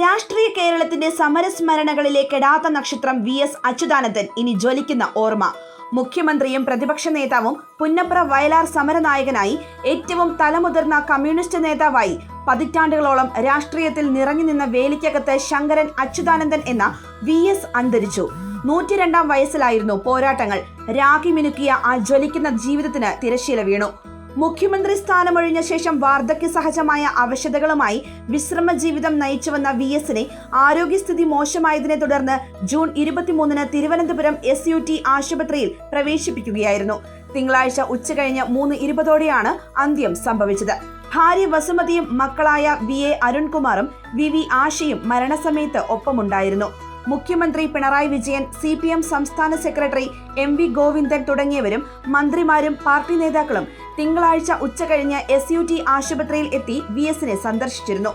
രാഷ്ട്രീയ കേരളത്തിന്റെ സമരസ്മരണകളിലെ കെടാത്ത നക്ഷത്രം വി എസ് അച്യുതാനന്ദൻ ഇനി ജ്വലിക്കുന്ന ഓർമ്മ. മുഖ്യമന്ത്രിയും പ്രതിപക്ഷ നേതാവും പുന്നപ്ര വയലാർ സമരനായകനായി ഏറ്റവും തലമുതിർന്ന കമ്മ്യൂണിസ്റ്റ് നേതാവായി പതിറ്റാണ്ടുകളോളം രാഷ്ട്രീയത്തിൽ നിറഞ്ഞു നിന്ന വേലിക്കകത്ത് ശങ്കരൻ അച്യുതാനന്ദൻ എന്ന വി എസ് അന്തരിച്ചു. നൂറ്റിരണ്ടാം വയസ്സിലായിരുന്നു പോരാട്ടങ്ങൾ. രാഖി മിനുക്കിയ ആ ജ്വലിക്കുന്ന ജീവിതത്തിന് തിരശ്ശീല വീണു. മുഖ്യമന്ത്രി സ്ഥാനമൊഴിഞ്ഞ ശേഷം വാർദ്ധക്യ സഹജമായ അവശതകളുമായി വിശ്രമ ജീവിതം നയിച്ചുവന്ന വി എസിനെ ആരോഗ്യസ്ഥിതി മോശമായതിനെ തുടർന്ന് ജൂൺ ഇരുപത്തിമൂന്നിന് തിരുവനന്തപുരം എസ് യു ടി ആശുപത്രിയിൽ പ്രവേശിപ്പിക്കുകയായിരുന്നു. തിങ്കളാഴ്ച ഉച്ചകഴിഞ്ഞ് മൂന്ന് ഇരുപതോടെയാണ് അന്ത്യം സംഭവിച്ചത്. ഭാര്യ വസുമതിയും മക്കളായ വി എ അരുൺകുമാറും വി വി ആശയും മരണസമയത്ത് ഒപ്പമുണ്ടായിരുന്നു. മുഖ്യമന്ത്രി Pinarayi Vijayan C P M സംസ്ഥാന സെക്രട്ടറി എം വി ഗോവിന്ദൻ തുടങ്ങിയവരും മന്ത്രിമാരും പാർട്ടി നേതാക്കളും തിങ്കളാഴ്ച ഉച്ചകഴിഞ്ഞ് എസ് യു ടി ആശുപത്രിയിൽ എത്തി വി എസിനെ സന്ദർശിച്ചിരുന്നു.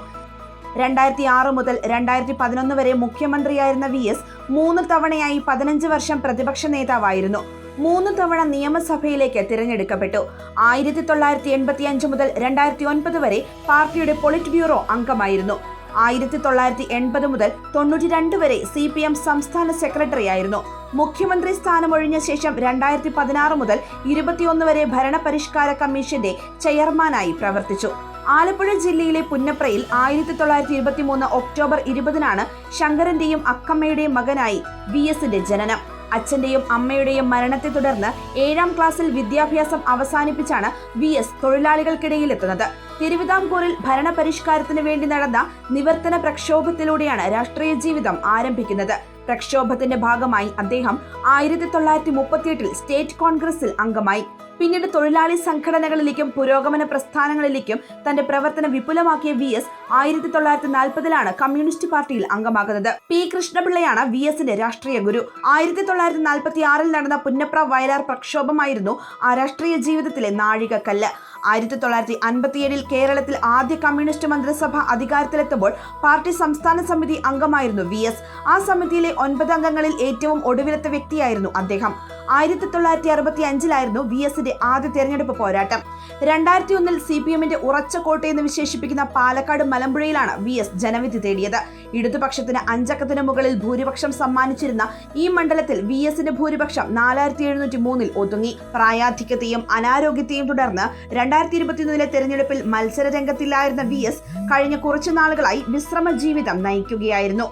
രണ്ടായിരത്തി ആറ് മുതൽ രണ്ടായിരത്തി പതിനൊന്ന് വരെ മുഖ്യമന്ത്രിയായിരുന്ന വി എസ് മൂന്ന് തവണയായി പതിനഞ്ച് വർഷം പ്രതിപക്ഷ നേതാവായിരുന്നു. മൂന്ന് തവണ നിയമസഭയിലേക്ക് തിരഞ്ഞെടുക്കപ്പെട്ടു. ആയിരത്തി തൊള്ളായിരത്തി എൺപത്തി അഞ്ച് മുതൽ രണ്ടായിരത്തി ഒൻപത് വരെ പാർട്ടിയുടെ പൊളിറ്റ് ബ്യൂറോ അംഗമായിരുന്നു. ആയിരത്തി തൊള്ളായിരത്തി എൺപത് മുതൽ തൊണ്ണൂറ്റി രണ്ട് വരെ സി പി എം സംസ്ഥാന സെക്രട്ടറി ആയിരുന്നു മുഖ്യമന്ത്രി സ്ഥാനമൊഴിഞ്ഞ ശേഷം രണ്ടായിരത്തി പതിനാറ് മുതൽ ഇരുപത്തിയൊന്ന് വരെ ഭരണപരിഷ്കാര കമ്മീഷന്റെ ചെയർമാനായി പ്രവർത്തിച്ചു. ആലപ്പുഴ ജില്ലയിലെ പുന്നപ്രയിൽ ആയിരത്തി തൊള്ളായിരത്തി ഇരുപത്തി മൂന്ന് ഒക്ടോബർ ഇരുപതിനാണ് ശങ്കരന്റെയും അക്കമ്മയുടെയും മകനായി വി എസിന്റെ ജനനം. അച്ഛന്റെയും അമ്മയുടെയും മരണത്തെ തുടർന്ന് ഏഴാം ക്ലാസ്സിൽ വിദ്യാഭ്യാസം അവസാനിപ്പിച്ചാണ് വി എസ് തൊഴിലാളികൾക്കിടയിലെത്തുന്നത്. തിരുവിതാംകൂറിൽ ഭരണപരിഷ്കാരത്തിന് വേണ്ടി നടന്ന നിവർത്തന പ്രക്ഷോഭത്തിലൂടെയാണ് രാഷ്ട്രീയ ജീവിതം ആരംഭിക്കുന്നത്. പ്രക്ഷോഭത്തിന്റെ ഭാഗമായി അദ്ദേഹം ആയിരത്തി തൊള്ളായിരത്തി മുപ്പത്തിയെട്ടിൽ സ്റ്റേറ്റ് കോൺഗ്രസിൽ അംഗമായി. പിന്നീട് തൊഴിലാളി സംഘടനകളിലേക്കും പുരോഗമന പ്രസ്ഥാനങ്ങളിലേക്കും തന്റെ പ്രവർത്തനം വിപുലമാക്കിയ വി എസ് ആയിരത്തി തൊള്ളായിരത്തി നാൽപ്പതിലാണ് കമ്മ്യൂണിസ്റ്റ് പാർട്ടിയിൽ അംഗമാകുന്നത്. പി കൃഷ്ണപിള്ളയാണ് വി എസിന്റെ രാഷ്ട്രീയ ഗുരു. ആയിരത്തി തൊള്ളായിരത്തി നാൽപ്പത്തി ആറിൽ നടന്ന പുന്നപ്ര വയലാർ പ്രക്ഷോഭമായിരുന്നു ആ രാഷ്ട്രീയ ജീവിതത്തിലെ നാഴികക്കല്ല്. ആയിരത്തി തൊള്ളായിരത്തി അൻപത്തിയേഴിൽ കേരളത്തിൽ ആദ്യ കമ്മ്യൂണിസ്റ്റ് മന്ത്രിസഭ അധികാരത്തിലെത്തുമ്പോൾ പാർട്ടി സംസ്ഥാന സമിതി അംഗമായിരുന്നു വി എസ് ആ സമിതിയിലെ ഒൻപത് അംഗങ്ങളിൽ ഏറ്റവും ഒടുവിലത്തെ വ്യക്തിയായിരുന്നു അദ്ദേഹം. ആയിരത്തി തൊള്ളായിരത്തി അറുപത്തി അഞ്ചിലായിരുന്നു വി എസിന്റെ ആദ്യ തെരഞ്ഞെടുപ്പ് പോരാട്ടം. രണ്ടായിരത്തി ഒന്നിൽ സി പി എമ്മിന്റെ ഉറച്ച കോട്ടയെന്ന് വിശേഷിപ്പിക്കുന്ന പാലക്കാട് മലമ്പുഴയിലാണ് വി എസ് ജനവിധി തേടിയത്. ഇടതുപക്ഷത്തിന് അഞ്ചക്കത്തിന് മുകളിൽ ഭൂരിപക്ഷം സമ്മാനിച്ചിരുന്ന ഈ മണ്ഡലത്തിൽ വി എസിന്റെ ഭൂരിപക്ഷം നാലായിരത്തി എഴുന്നൂറ്റി മൂന്നിൽ ഒതുങ്ങി. പ്രായാധിക്യത്തെയും അനാരോഗ്യത്തെയും തുടർന്ന് രണ്ടായിരത്തി ഇരുപത്തിയൊന്നിലെ തെരഞ്ഞെടുപ്പിൽ മത്സര രംഗത്തില്ലായിരുന്ന വി എസ് കഴിഞ്ഞ കുറച്ചു നാളുകളായി വിശ്രമ ജീവിതം നയിക്കുകയായിരുന്നു.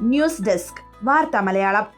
ന്യൂസ് ഡെസ്ക് വാർത്ത മലയാളം